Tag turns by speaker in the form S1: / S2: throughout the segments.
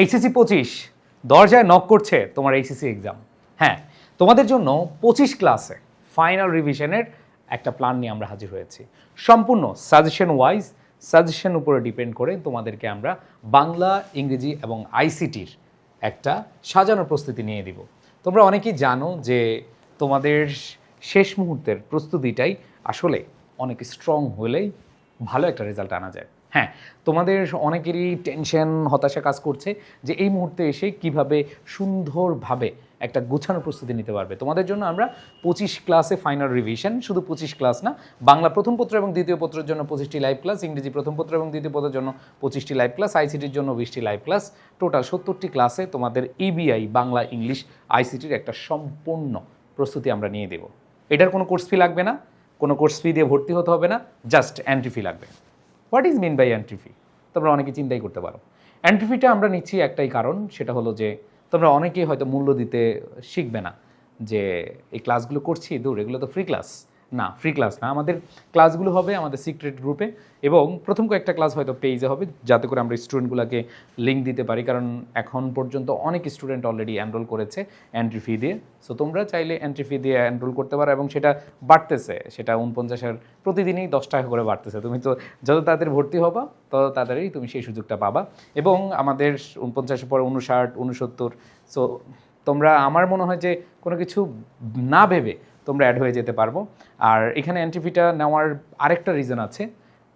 S1: HSC পঁচিশ দরজায় knock করছে তোমার এইচএসসি এক্সাম হ্যাঁ তোমাদের জন্য পঁচিশ ক্লাসে ফাইনাল রিভিশনের একটা প্ল্যান নিয়ে আমরা হাজির হয়েছি। সম্পূর্ণ সাজেশন ওয়াইজ সাজেশন উপরে ডিপেন্ড করে তোমাদেরকে আমরা বাংলা, ইংরেজি এবং আইসিটির একটা সাজানো প্রস্তুতি নিয়ে দিব। তোমরা অনেকেই জানো যে তোমাদের শেষ মুহূর্তের প্রস্তুতিটাই আসলে অনেক স্ট্রং হলেই ভালো একটা রেজাল্ট আনা যায়। হ্যাঁ তোমাদের অনেকেরই টেনশন হতাশা কাজ করছে যে এই মুহূর্তে এসে কীভাবে সুন্দরভাবে একটা গোছানো প্রস্তুতি নিতে পারবে। তোমাদের জন্য আমরা পঁচিশ ক্লাসে ফাইনাল রিভিশন শুধু পঁচিশ ক্লাস না, বাংলা প্রথম পত্র এবং দ্বিতীয় পত্রের জন্য পঁচিশটি লাইভ ক্লাস ইংরেজি প্রথম পত্র এবং দ্বিতীয় পত্রের জন্য পঁচিশটি লাইভ ক্লাস আইসিটির জন্য বিশটি লাইভ ক্লাস টোটাল সত্তরটি ক্লাসে তোমাদের ইবিআই বাংলা ইংলিশ আইসিটির একটা সম্পূর্ণ প্রস্তুতি আমরা নিয়ে দেব। এটার কোনো কোর্স ফি লাগবে না। কোনো কোর্স ফি দিয়ে ভর্তি হতে হবে না জাস্ট অ্যান্ট্রি ফি লাগবে। What is mean by entry fee তোমরা অনেকে চিন্তাই করতে পারো। অ্যান্ট্রি ফিটা আমরা নিচ্ছি একটাই কারণ, সেটা হলো যে তোমরা অনেকেই হয়তো মূল্য দিতে শিখবে না, যে এই ক্লাসগুলো করছি, দূর, এগুলো তো ফ্রি ক্লাস না ফ্রি ক্লাস না। আমাদের ক্লাসগুলো হবে আমাদের সিক্রেট গ্রুপে এবং প্রথম কয়েকটা ক্লাস হয়তো পেজে হবে, যাতে করে আমরা স্টুডেন্টগুলোকে লিঙ্ক দিতে পারি। কারণ এখন পর্যন্ত অনেক স্টুডেন্ট অলরেডি এনরোল করেছে এন্ট্রি ফি দিয়ে। সো তোমরা চাইলে এন্ট্রি ফি দিয়ে এনরোল করতে পারো এবং সেটা বাড়তেছে। সেটা উনপঞ্চাশের প্রতিদিনই দশ টাকা করে বাড়তেছে। তুমি তো যত তাড়াতাড়ি ভর্তি হবা, তত তাড়াতাড়ি তুমি সেই সুযোগটা পাবা। এবং আমাদের উনপঞ্চাশের পর উনষাট উনসত্তর সো তোমরা, আমার মনে হয় যে কোনো কিছু না ভেবে তোমরা অ্যাড হয়ে যেতে পারব। আর এখানে ফিটা নেওয়ার আরেকটা রিজন আছে।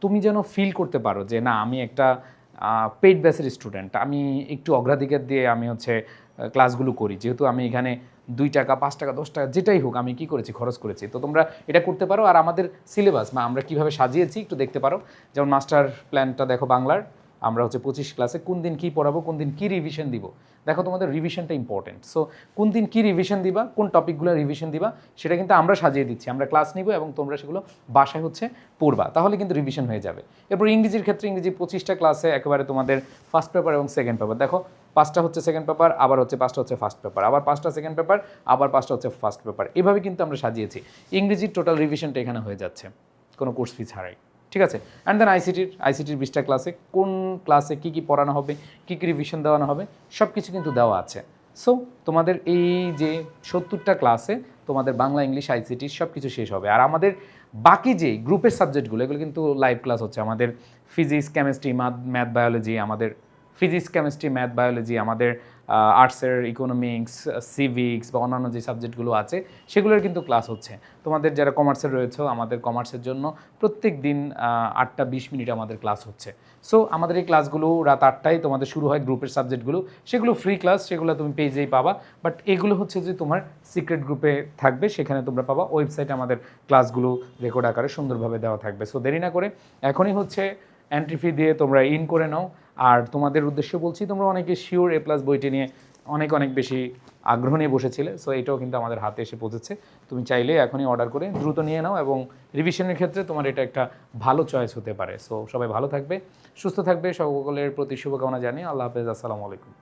S1: তুমি যেন ফিল করতে পারো যে, না, আমি একটা পেইড ব্যাসের স্টুডেন্ট আমি একটু অগ্রাধিকার দিয়ে আমি হচ্ছে ক্লাসগুলো করি। যেহেতু আমি এখানে দুই টাকা, পাঁচ টাকা, দশ টাকা, যেটাই হোক, আমি কি করেছি, খরচ করেছি। তো তোমরা এটা করতে পারো। আর আমাদের সিলেবাস বা আমরা কীভাবে সাজিয়েছি, একটু দেখতে পারো। যেমন মাস্টার প্ল্যানটা দেখো বাংলার। আমরা হচ্ছে পঁচিশ ক্লাসে কোন দিন কী পড়াবো, কোন দিন কী রিভিশন দিব। দেখো তোমাদের রিভিশনটা ইম্পর্টেন্ট সো কোন দিন কী রিভিশন দিবা, কোন টপিকগুলো রিভিশন দিবা, সেটা কিন্তু আমরা সাজিয়ে দিচ্ছি। আমরা ক্লাস নিব এবং তোমরা সেগুলো বাসায় হচ্ছে পড়বা। তাহলে কিন্তু রিভিশন হয়ে যাবে। এরপর ইংরেজির ক্ষেত্রে ইংরেজি পঁচিশটা ক্লাসে একেবারে তোমাদের ফার্স্ট পেপার এবং সেকেন্ড পেপার দেখো, পাঁচটা হচ্ছে সেকেন্ড পেপার আবার হচ্ছে পাঁচটা হচ্ছে ফার্স্ট পেপার আবার পাঁচটা সেকেন্ড পেপার আবার পাঁচটা হচ্ছে ফার্স্ট পেপার এভাবে কিন্তু আমরা সাজিয়েছি। ইংরেজির টোটাল রিভিশনটা এখানে হয়ে যাচ্ছে। কোনো কোর্স ফি ছাড়াই। ঠিক আছে? অ্যান্ড দেন আইসিটির আইসিটির বিশটা ক্লাসে কোন ক্লাসে কী কী পড়ানো হবে, কী কী রিভিশন দেওয়ানো হবে সব কিছু কিন্তু দেওয়া আছে। সো তোমাদের এই যে সত্তরটা ক্লাসে তোমাদের বাংলা, ইংলিশ আইসিটির সব কিছু শেষ হবে। আর আমাদের বাকি যে গ্রুপের সাবজেক্টগুলো এগুলো কিন্তু লাইভ ক্লাস হচ্ছে। আমাদের ফিজিক্স কেমিস্ট্রি ম্যাথ বায়োলজি আমাদের ফিজিক্স কেমিস্ট্রি ম্যাথ বায়োলজি আমাদের আর্টসের ইকোনমিক্স সিভিক্স বা অন্যান্য যে সাবজেক্টগুলো আছে, সেগুলোর কিন্তু ক্লাস হচ্ছে। তোমাদের যারা কমার্সের রয়েছে, আমাদের কমার্সের জন্য প্রত্যেক দিন আটটা বিশ মিনিট আমাদের ক্লাস হচ্ছে। সো আমাদের এই ক্লাসগুলো রাত আটটায় তোমাদের শুরু হয় গ্রুপের সাবজেক্টগুলো সেগুলো ফ্রি ক্লাস সেগুলো তুমি পেজেই পাবা। বাট এগুলো হচ্ছে যে তোমার সিক্রেট গ্রুপে থাকবে, সেখানে তোমরা পাবা। ওয়েবসাইটে আমাদের ক্লাসগুলো রেকর্ড আকারে সুন্দরভাবে দেওয়া থাকবে। সো দেরি না করে এখনই হচ্ছে এন্ট্রি ফি দিয়ে তোমরা ইন করে নাও। আর তোমাদের উদ্দেশ্যে বলছি, তোমরা অনেকে শিওর এ প্লাস বইটি নিয়ে অনেক অনেক বেশি আগ্রহ নিয়ে বসেছিলে সো এটাও কিন্তু আমাদের হাতে এসে পৌঁছেছে। তুমি চাইলে এখনই অর্ডার করে দ্রুত নিয়ে নাও এবং রিভিশনের ক্ষেত্রে তোমার এটা একটা ভালো চয়েস হতে পারে। সো সবাই ভালো থাকবে, সুস্থ থাকবে, সকলের প্রতি শুভকামনা জানিয়ে আল্লাহ হাফেজ, আসসালামু আলাইকুম।